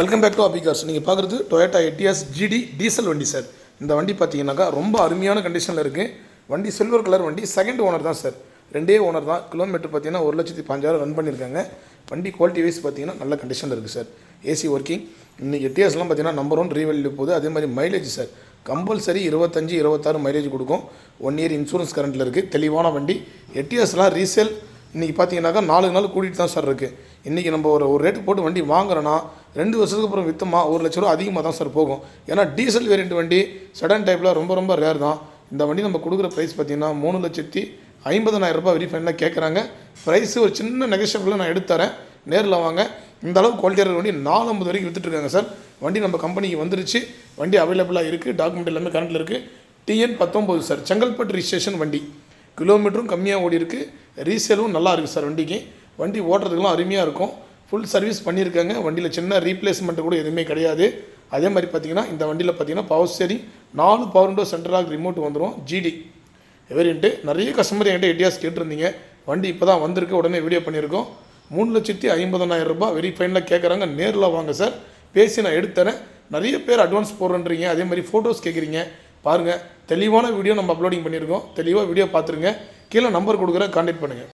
Welcome back to அபிகார்ஸ் நீங்கள் பார்க்குறது டொயோட்டா எட்டிஎஸ் ஜிடி டீசல் வண்டி சார் இந்த வண்டி பார்த்தீங்கன்னாக்கா ரொம்ப அருமையான கண்டிஷனில் இருக்குது வண்டி சில்வர் கலர் வண்டி செகண்ட் ஓனர் தான் சார் ரெண்டே ஓனர் தான். கிலோமீட்டர் பார்த்தீங்கன்னா ஒரு லட்சத்தி பஞ்சாயிரம் ரன் பண்ணியிருக்காங்க. வண்டி குவாலிட்டி வைஸ் பார்த்தீங்கன்னா நல்ல கண்டிஷனில் இருக்குது சார் ஏசி ஒர்க்கிங் இன்னைக்கு எட்டிஎஸ்லாம் பார்த்தீங்கன்னா நம்பர் ஒன் ரீவெல்யூ போகுது அதே மாதிரி மைலேஜ் சார் கம்பல்சரி இருபத்தஞ்சி இருபத்தாறு மைலேஜ் கொடுக்கும். ஒன் இயர் இன்சூரன்ஸ் கரண்ட்டில் இருக்குது தெளிவான வண்டி. எட்டிஎஸ்லாம் ரீசேல் இன்றைக்கி பார்த்தீங்கன்னாக்கா நாலு நாள் கூட்டிகிட்டு தான் சார் இருக்குது இன்றைக்கி நம்ம ஒரு ஒரு ரேட்டு போட்டு வண்டி வாங்குறோன்னா ரெண்டு வருஷத்துக்கு அப்புறம் விற்றுமா ஒரு லட்ச ரூபா அதிகமாக தான் சார் போகும். ஏன்னா டீசல் வேரியண்ட் வண்டி சடன் டைப்பில் ரொம்ப ரொம்ப ரேர் தான். இந்த வண்டி நம்ம கொடுக்குற ப்ரைஸ் பார்த்தீங்கன்னா மூணு லட்சத்தி ஐம்பதனாயிரரூபா ரூபாய் கேட்குறாங்க ப்ரைஸு ஒரு சின்ன நெகஷபிளில் நான் எடுத்து தரேன். நேரில் வாங்க. இந்த அளவு குவாலிட்டியாக வண்டி நாலு ஐம்பது வரைக்கும் விற்றுட்ருக்காங்க சார் வண்டி நம்ம கம்பெனிக்கு வந்துருச்சு. வண்டி அவைலபிளாக இருக்குது டாக்குமெண்ட் எல்லாமே கரண்டில் இருக்குது டிஎன் பத்தொம்போது சார் செங்கல்பட்டு ரிஜிஸ்ட்ரேஷன் வண்டி. கிலோமீட்டரும் கம்மியாக ஓடி இருக்குது ரீசேலும் நல்லா இருக்குது சார் வண்டிக்கு. வண்டி ஓட்டுறதுக்கெல்லாம் அருமையாக இருக்கும். ஃபுல் சர்வீஸ் பண்ணியிருக்காங்க. வண்டியில் சின்ன ரீப்ளேஸ்மெண்ட்டு கூட எதுவுமே கிடையாது. அதே மாதிரி பார்த்தீங்கன்னா இந்த வண்டியில் பார்த்தீங்கன்னா பவர் ஸ்டேரிங் நாலு பவர் விண்டோ சென்ட்ரலாக ரிமோட் வந்துடும் ஜிடி எவரின்ட்டு நிறைய கஸ்டமர் என்கிட்ட எட்டியாஸ் கேட்டிருந்தீங்க. வண்டி இப்போ தான் வந்திருக்கு. உடனே வீடியோ பண்ணியிருக்கோம். மூணு லட்சத்தி ஐம்பதனாயிரம் ரூபாய் வெரி ஃபைனில் கேட்குறாங்க நேரில் வாங்க சார் பேசி நான் எடுத்துறேன் நிறைய பேர் அட்வான்ஸ் போடுறேன்றீங்க. அதே மாதிரி ஃபோட்டோஸ் கேட்குறீங்க பாருங்கள் தெளிவான வீடியோ நம்ம அப்லோடிங் பண்ணியிருக்கோம். தெளிவாக வீடியோ பார்த்துருங்க. கீழே நம்பர் கொடுக்குறேன். கான்டாக்ட் பண்ணுங்கள்